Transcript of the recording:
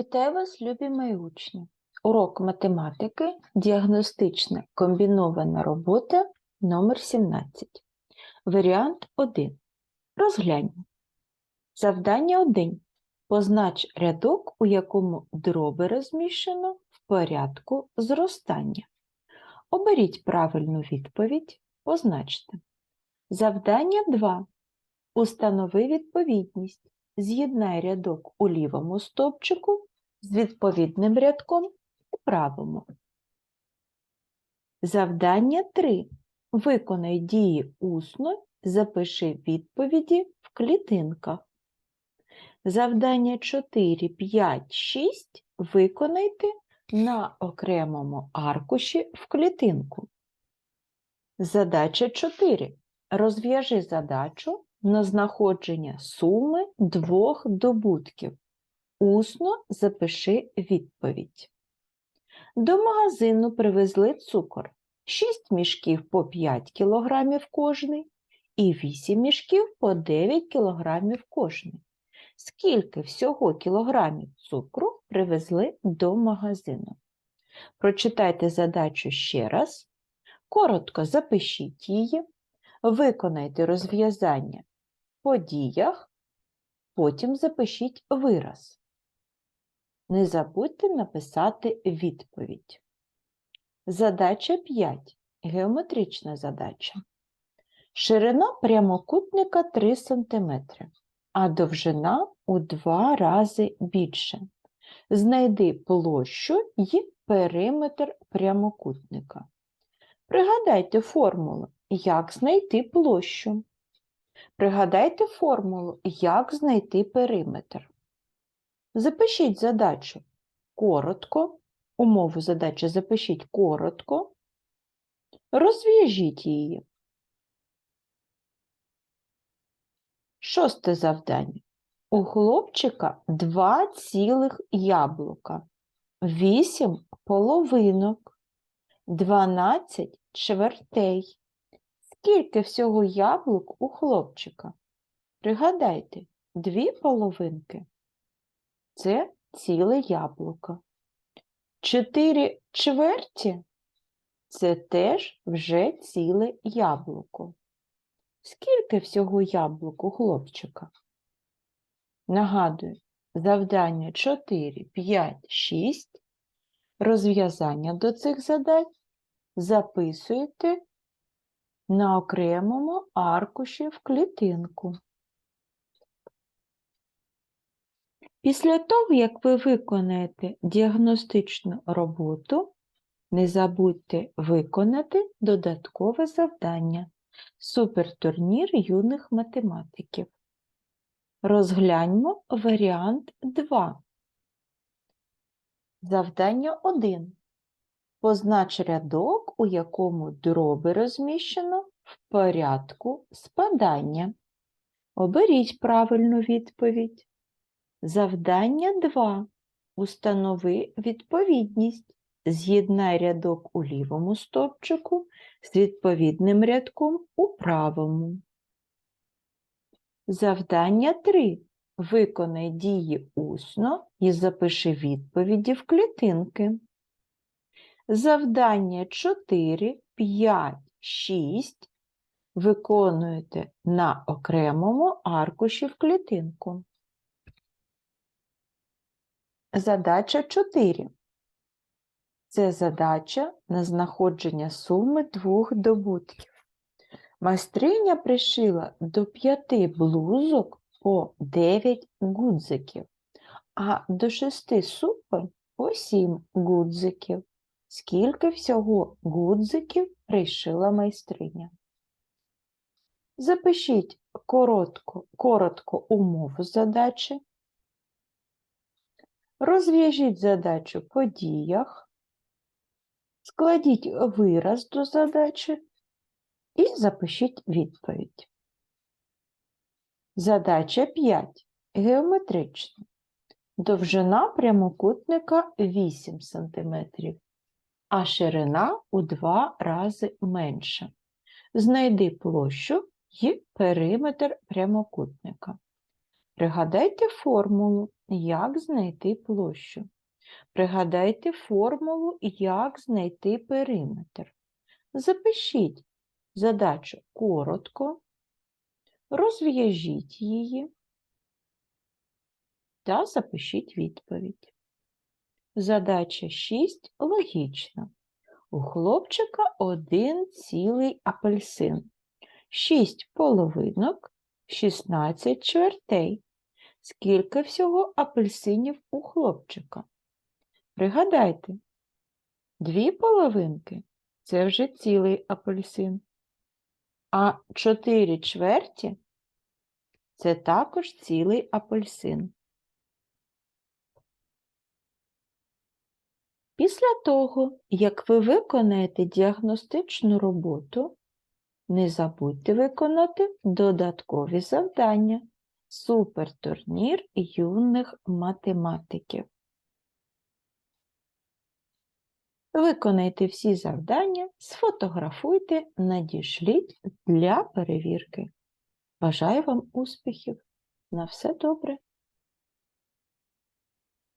Вітаю вас, любі мої учні! Урок математики, діагностична комбінована робота номер 17. Варіант 1. Розгляньмо. Завдання 1. Познач рядок, у якому дроби розміщено в порядку зростання. Оберіть правильну відповідь, позначте. Завдання 2. Установи відповідність. З'єднай рядок у лівому стовпчику з відповідним рядком у правому. Завдання 3. Виконай дії усно, запиши відповіді в клітинках. Завдання 4, 5, 6 виконайте на окремому аркуші в клітинку. Задача 4. Розв'яжи задачу на знаходження суми двох добутків. Усно запиши відповідь. До магазину привезли цукор 6 мішків по 5 кг кожний і 8 мішків по 9 кг кожний. Скільки всього кілограмів цукру привезли до магазину? Прочитайте задачу ще раз, коротко запишіть її, виконайте розв'язання по діях, потім запишіть вираз. Не забудьте написати відповідь. Задача 5. Геометрична задача. Ширина прямокутника 3 см, а довжина у 2 рази більше. Знайди площу і периметр прямокутника. Пригадайте формулу, як знайти площу. Пригадайте формулу, як знайти периметр. Запишіть задачу коротко, умову задачі запишіть коротко, розв'яжіть її. Шосте завдання. У хлопчика два цілих яблука, вісім половинок, дванадцять чвертей. Скільки всього яблук у хлопчика? Пригадайте, дві половинки це ціле яблуко. Чотири чверті це теж вже ціле яблуко. Скільки всього яблук у хлопчика? Нагадую, завдання 4, 5, 6. Розв'язання до цих задач записуєте на окремому аркуші в клітинку. Після того, як ви виконаєте діагностичну роботу, не забудьте виконати додаткове завдання Супертурнір юних математиків. Розгляньмо варіант 2. Завдання 1. Познач рядок, у якому дроби розміщено в порядку спадання. Оберіть правильну відповідь. Завдання 2. Установи відповідність. З'єднай рядок у лівому стовпчику з відповідним рядком у правому. Завдання 3. Виконай дії усно і запиши відповіді в клітинки. Завдання 4, 5, 6 виконуєте на окремому аркуші в клітинку. Задача 4. Це задача на знаходження суми двох добутків. Майстриня пришила до 5 блузок по 9 гудзиків, а до 6 суконь по 7 гудзиків. Скільки всього гудзиків пришила майстриня? Запишіть коротко, коротко умову задачі. Розв'яжіть задачу по діях, складіть вираз до задачі і запишіть відповідь. Задача 5. Геометрична. Довжина прямокутника 8 см, а ширина у 2 рази менша. Знайди площу і периметр прямокутника. Пригадайте формулу, як знайти площу. Пригадайте формулу, як знайти периметр. Запишіть задачу коротко, розв'яжіть її та запишіть відповідь. Задача 6 логічна. У хлопчика один цілий апельсин, 6 половинок, 16 чвертей. Скільки всього апельсинів у хлопчика? Пригадайте, дві половинки це вже цілий апельсин, а 4 чверті це також цілий апельсин. Після того, як ви виконаєте діагностичну роботу, не забудьте виконати додаткові завдання. Супертурнір юних математиків. Виконайте всі завдання, сфотографуйте, надішліть для перевірки. Бажаю вам успіхів! На все добре!